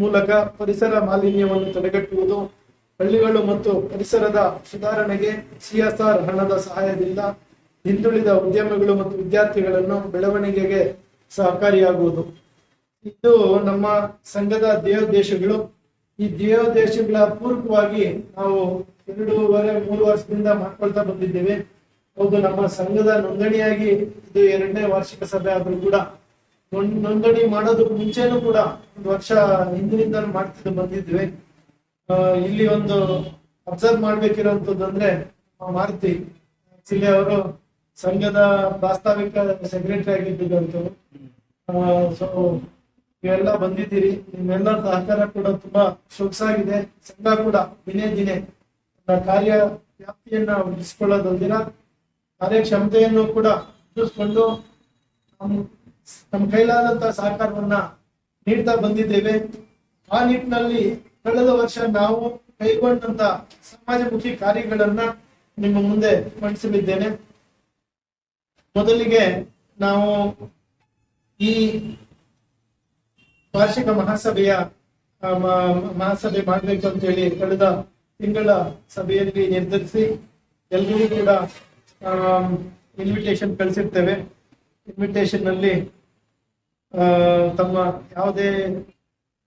ಮೂಲಕ ಪರಿಸರ ಮಾಲಿನ್ಯವನ್ನು ತಡೆಗಟ್ಟುವುದು, ಹಳ್ಳಿಗಳು ಮತ್ತು ಪರಿಸರದ ಸುಧಾರಣೆಗೆ ಸಿಎಸ್ಆರ್ ಹಣದ ಸಹಾಯದಿಂದ ಹಿಂದುಳಿದ ಉದ್ಯಮಗಳು ಮತ್ತು ವಿದ್ಯಾರ್ಥಿಗಳನ್ನು ಬೆಳವಣಿಗೆಗೆ ಸಹಕಾರಿಯಾಗುವುದು. ಇದು ನಮ್ಮ ಸಂಘದ ಧ್ಯೇಯೋದ್ದೇಶಗಳು, ಈ ಧ್ಯೇಯೋದ್ದೇಶಗಳ ಪೂರ್ವಕವಾಗಿ ನಾವು ಎರಡೂವರೆ, ಮೂರು ವರ್ಷದಿಂದ ಮಾಡ್ಕೊಳ್ತಾ ಬಂದಿದ್ದೇವೆ. ಹೌದು, ನಮ್ಮ ಸಂಘದ ನೋಂದಣಿಯಾಗಿ ಇದು ಎರಡನೇ ವಾರ್ಷಿಕ ಸಭೆ ಆದರೂ ಕೂಡ ನೋಂದಣಿ ಮಾಡೋದಕ್ಕೆ ಮುಂಚೆನೂ ಕೂಡ ಒಂದು ವರ್ಷ ಹಿಂದಿನಿಂದ ಮಾಡ್ತಿದ್ದು ಬಂದಿದ್ವಿ. ಇಲ್ಲಿ ಒಂದು ಅಬ್ಸರ್ವ್ ಮಾಡ್ಬೇಕಿರೋಂಥದ್ದು ಅಂದ್ರೆ ಮಾರುತಿ ಆಕ್ಚುಲಿ ಅವರು ಸಂಘದ ಪ್ರಾಸ್ತಾವಿಕ ಸೆಕ್ರೆಟರಿ ಆಗಿದ್ದಂತೂ ಸೊ ನೀವೆಲ್ಲ ಬಂದಿದ್ದೀರಿ. ನಿಮ್ಮೆಲ್ಲ ಸಹಕಾರ ಕೂಡ ತುಂಬಾ ಸೊಗಸಾಗಿದೆ. ಸಂಘ ಕೂಡ ದಿನೇ ದಿನೇ ಕಾರ್ಯ ವ್ಯಾಪ್ತಿಯನ್ನ ವೃದ್ಧಿಸ್ಕೊಳ್ಳೋದಲ್ದಿರ ಕಾರ್ಯಕ್ಷಮತೆಯನ್ನು ಕೂಡ ವೃದ್ಧಿಸ್ಕೊಂಡು ನಮ್ಮ ಕೈಲಾದಂತ ಸಹಕಾರವನ್ನ ನೀಡ್ತಾ ಬಂದಿದ್ದೇವೆ. ಆ ನಿಟ್ಟಿನಲ್ಲಿ ಕಳೆದ ವರ್ಷ ನಾವು ಕೈಗೊಂಡಂತ ಸಮಾಜಮುಖಿ ಕಾರ್ಯಗಳನ್ನ ನಿಮ್ಮ ಮುಂದೆ ಮಂಡಿಸಲಿದ್ದೇನೆ. ಮೊದಲಿಗೆ ನಾವು ಈ ವಾರ್ಷಿಕ ಮಹಾಸಭೆಯ ಮಹಾಸಭೆ ಮಾಡಬೇಕು ಅಂತ ಹೇಳಿ ಕಳೆದ ತಿಂಗಳ ಸಭೆಯಲ್ಲಿ ನಿರ್ಧರಿಸಿ ಎಲ್ರಿಗೂ ಕೂಡ ಇನ್ವಿಟೇಷನ್ ಕಳಿಸಿರ್ತೇವೆ. ಇನ್ವಿಟೇಷನ್ನಲ್ಲಿ ತಮ್ಮ ಯಾವುದೇ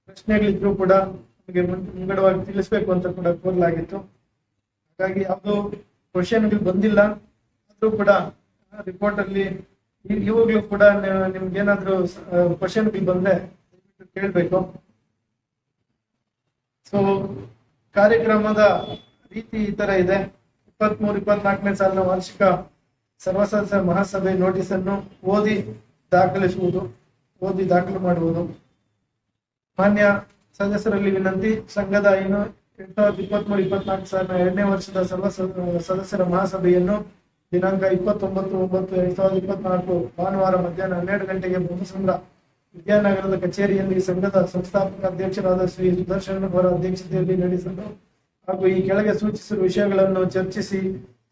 ಪ್ರಶ್ನೆಗಳಿದ್ರು ಕೂಡ ನಮಗೆ ಮುಂಗಡವಾಗಿ ತಿಳಿಸ್ಬೇಕು ಅಂತ ಕೂಡ ಕೋರಲಾಗಿತ್ತು. ಹಾಗಾಗಿ ಯಾವುದು ಕ್ವಶನ್ಗಳು ಬಂದಿಲ್ಲ. ಆದ್ರೂ ಕೂಡ ರಿಪೋರ್ಟ್ ಅಲ್ಲಿ ಇವಾಗ್ಲೂ ಕೂಡ ನಿಮ್ಗೆ ನಿಮ್ಗೇನಾದ್ರೂ ಕ್ವಶನ್ಗಳು ಬಂದ್ರೆ ಕೇಳ್ಬೇಕು. ಸೊ ಕಾರ್ಯಕ್ರಮದ ರೀತಿ ಈ ತರ ಇದೆ. ಇಪ್ಪತ್ಮೂರು, ಇಪ್ಪತ್ನಾಲ್ಕನೇ ಸಾಲಿನ ವಾರ್ಷಿಕ ಸರ್ವಸದಸ್ಯ ಮಹಾಸಭೆ ನೋಟಿಸ್ ಅನ್ನು ಓದಿ ದಾಖಲಿಸುವುದು. ಓದಿ ದಾಖಲು ಮಾಡುವುದು. ಮಾನ್ಯ ಸದಸ್ಯರಲ್ಲಿ ವಿನಂತಿ, ಸಂಘದ ಇನ್ನು ಎಂಟು ಸಾವಿರದ ಇಪ್ಪತ್ಮೂರು ಇಪ್ಪತ್ನಾಲ್ಕು ಸಾವಿರದ ಎರಡನೇ ವರ್ಷದ ಸರ್ವ ಸದಸ್ಯರ ಮಹಾಸಭೆಯನ್ನು ದಿನಾಂಕ ಇಪ್ಪತ್ತೊಂಬತ್ತು, ಒಂಬತ್ತು ಎರಡ್ ಸಾವಿರದ ಇಪ್ಪತ್ನಾಲ್ಕು ಭಾನುವಾರ ಮಧ್ಯಾಹ್ನ ಹನ್ನೆರಡು ಗಂಟೆಗೆ ಬೊಮ್ಮಸಂದ್ರ ವಿದ್ಯಾನಗರದ ಕಚೇರಿಯಲ್ಲಿ ಸಂಘದ ಸಂಸ್ಥಾಪಕ ಅಧ್ಯಕ್ಷರಾದ ಶ್ರೀ ಸುದರ್ಶನ್ ಅವರ ಅಧ್ಯಕ್ಷತೆಯಲ್ಲಿ ನಡೆಸಲು ಹಾಗೂ ಈ ಕೆಳಗೆ ಸೂಚಿಸಿರುವ ವಿಷಯಗಳನ್ನು ಚರ್ಚಿಸಿ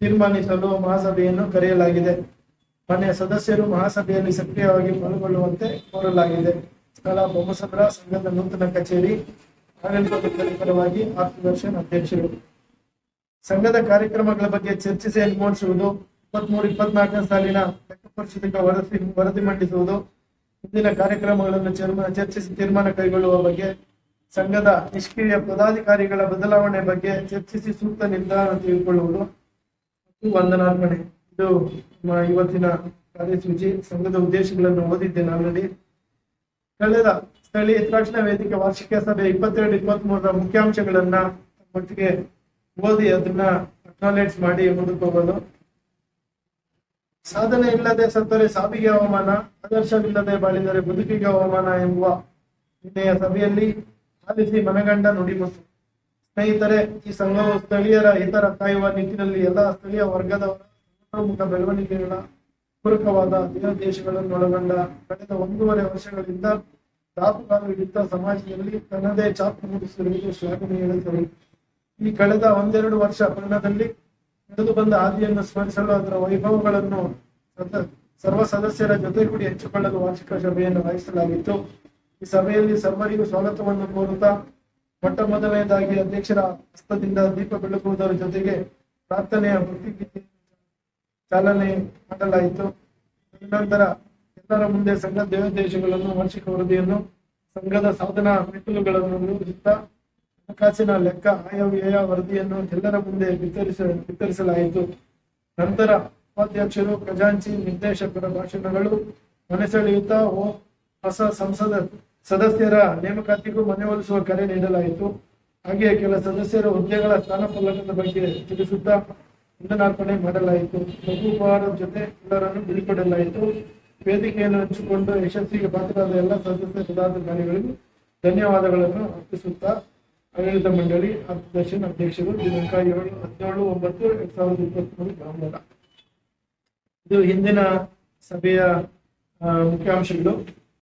ತೀರ್ಮಾನಿಸಲು ಮಹಾಸಭೆಯನ್ನು ಕರೆಯಲಾಗಿದೆ. ಮಾನ್ಯ ಸದಸ್ಯರು ಮಹಾಸಭೆಯಲ್ಲಿ ಸಕ್ರಿಯವಾಗಿ ಪಾಲ್ಗೊಳ್ಳುವಂತೆ ಕೋರಲಾಗಿದೆ. ಸ್ಥಳ ಬೊಮ್ಮಸಂದ್ರ ಸಂಘದ ನೂತನ ಕಚೇರಿ ಆಡಳಿತ ಪರವಾಗಿ ಮಾರ್ಗದರ್ಶನ ಅಧ್ಯಕ್ಷರು. ಸಂಘದ ಕಾರ್ಯಕ್ರಮಗಳ ಬಗ್ಗೆ ಚರ್ಚಿಸಿ ಅನುಮೋದಿಸುವುದು ಇಪ್ಪತ್ಮೂರು, ಇಪ್ಪತ್ನಾಲ್ಕನೇ ಸಾಲಿನ ಲೆಕ್ಕ ವರದಿ ವರದಿ ಮಂಡಿಸುವುದು. ಮುಂದಿನ ಕಾರ್ಯಕ್ರಮಗಳನ್ನು ಚರ್ಚಿಸಿ ತೀರ್ಮಾನ ಕೈಗೊಳ್ಳುವ ಬಗ್ಗೆ, ಸಂಘದ ನಿಷ್ಕ್ರಿಯ ಪದಾಧಿಕಾರಿಗಳ ಬದಲಾವಣೆ ಬಗ್ಗೆ ಚರ್ಚಿಸಿ ಸೂಕ್ತ ನಿರ್ಧಾರ ತೆಗೆದುಕೊಳ್ಳುವುದು. ವಂದನಾರ್ಪಣೆ. ಇದು ಇವತ್ತಿನ ಕಾರ್ಯಸೂಚಿ, ಸಂಘದ ಉದ್ದೇಶಗಳನ್ನು ಓದಿದ್ದೇನೆ ಆಲ್ರೆಡಿ ಕಳೆದ ಸ್ಥಳೀಯ ಹಿತರಕ್ಷಣಾ ವೇದಿಕೆ ವಾರ್ಷಿಕ ಸಭೆ ಇಪ್ಪತ್ತೆರಡು ಇಪ್ಪತ್ತ್ ಮೂರರ ಮುಖ್ಯಾಂಶಗಳನ್ನ ಒಟ್ಟಿಗೆ ಓದಿ ಅದನ್ನ ಅಕ್ನಾಲೇಜ್ ಮಾಡಿ ಮುಂದಕ್ಕೆ ಹೋಗೋದು. ಸಾಧನೆ ಇಲ್ಲದೆ ಸತ್ತರೆ ಸಾವಿಗೆ ಅವಮಾನ, ಆದರ್ಶವಿಲ್ಲದೆ ಬಾಳಿದರೆ ಬದುಕಿಗೆ ಅವಮಾನ ಎಂಬುವ ನಿನ್ನೆಯ ಸಭೆಯಲ್ಲಿ ಆಲಿಸಿ ಮನಗಂಡ ನುಡಿಮುತ್ತು ಸ್ನೇಹಿತರೆ, ಈ ಸಂಘವು ಸ್ಥಳೀಯರ ಹಿತರ ಕಾಯುವ ನಿಟ್ಟಿನಲ್ಲಿ ಎಲ್ಲ ಸ್ಥಳೀಯ ವರ್ಗದವರ ಸರ್ವತೋಮುಖ ಬೆಳವಣಿಗೆಗಳ, ಪೂರಕವಾದ ದೇಶಗಳನ್ನು ಒಳಗೊಂಡ ಕಳೆದ ಒಂದೂವರೆ ವರ್ಷಗಳಿಂದ ದಾಪುಗಾಲುಗಳಿದ್ದ ಸಮಾಜದಲ್ಲಿ ತನ್ನದೇ ಚಾಪು ಮೂಡಿಸಿರುವುದು ಶ್ಲಾಘನೀಯ ಹೇಳಿದರು ಈ ಕಳೆದ ಒಂದೆರಡು ವರ್ಷ ಪಯಣದಲ್ಲಿ ನಡೆದು ಬಂದ ಹಾದಿಯನ್ನು ಸ್ಮರಿಸಲು ಅದರ ವೈಭವಗಳನ್ನು ಸರ್ವ ಸದಸ್ಯರ ಜೊತೆಗೂಡಿ ಹಂಚಿಕೊಳ್ಳಲು ವಾರ್ಷಿಕ ಸಭೆಯನ್ನು ವಹಿಸಲಾಗಿತ್ತು ಈ ಸಭೆಯಲ್ಲಿ ಸರ್ವರಿಗೂ ಸ್ವಾಗತವನ್ನು ಕೋರುತ್ತಾ ಮೊಟ್ಟ ಮೊದಲನೇದಾಗಿ ಅಧ್ಯಕ್ಷರ ಹಸ್ತದಿಂದ ದೀಪ ಬೆಳಗುವುದರ ಜೊತೆಗೆ ಪ್ರಾರ್ಥನೆಯ ಭಕ್ತಿಗೀತೆ ಚಾಲನೆ ಮಾಡಲಾಯಿತು. ನಂತರ ಎಲ್ಲರ ಮುಂದೆ ಸಂಘ ದೇವದೇಶಗಳನ್ನು, ವಾರ್ಷಿಕ ವರದಿಯನ್ನು, ಸಂಘದ ಸಾಧನಾ ಮೆಟ್ಟಿಲುಗಳನ್ನು ನಿರೂಪಿಸುತ್ತಾ ಹಣಕಾಸಿನ ಲೆಕ್ಕ, ಆಯವ್ಯಯ ವರದಿಯನ್ನು ಎಲ್ಲರ ಮುಂದೆ ವಿತರಿಸ ವಿತರಿಸಲಾಯಿತು ನಂತರ ಉಪಾಧ್ಯಕ್ಷರು, ಖಜಾಂಚಿ ನಿರ್ದೇಶಕರ ಭಾಷಣಗಳು ಮನಸೆಳೆಯುತ್ತಾ, ಓ, ಹೊಸ ಸಂಸದ, ಸದಸ್ಯರ ನೇಮಕಾತಿಗೂ ಮನವೊಲಿಸುವ ಕರೆ ನೀಡಲಾಯಿತು. ಹಾಗೆಯೇ ಕೆಲ ಸದಸ್ಯರ ಹುದ್ದೆಗಳ ಸ್ಥಾನಫಲಕದ ಬಗ್ಗೆ ತಿಳಿಸುತ್ತಾ ವಂದನಾರ್ಪಣೆ ಮಾಡಲಾಯಿತು. ಉಪಹಾರದ ಜೊತೆ ಎಲ್ಲರನ್ನು ಬೀಳ್ಕೊಡಲಾಯಿತು ವೇದಿಕೆಯನ್ನು ಹಂಚಿಕೊಂಡು ಯಶಸ್ವಿಗೆ ಪಾತ್ರರಾದ ಎಲ್ಲ ಸದಸ್ಯ ಪದಾಧಿಕಾರಿಗಳಿಗೂ ಧನ್ಯವಾದಗಳನ್ನು ಅರ್ಪಿಸುತ್ತಾ ಆಡಳಿತ ಮಂಡಳಿ ಅಧ್ಯಕ್ಷನ ಅಧ್ಯಕ್ಷರು ದಿನಾಂಕ ಏಳು ಹದಿನೇಳು ಒಂಬತ್ತು ಎರಡ್ ಸಾವಿರದ ಇಪ್ಪತ್ಮೂರು ಬ್ರಾಹ್ಮಣ ಇದು ಹಿಂದಿನ ಸಭೆಯ ಮುಖ್ಯಾಂಶಗಳು.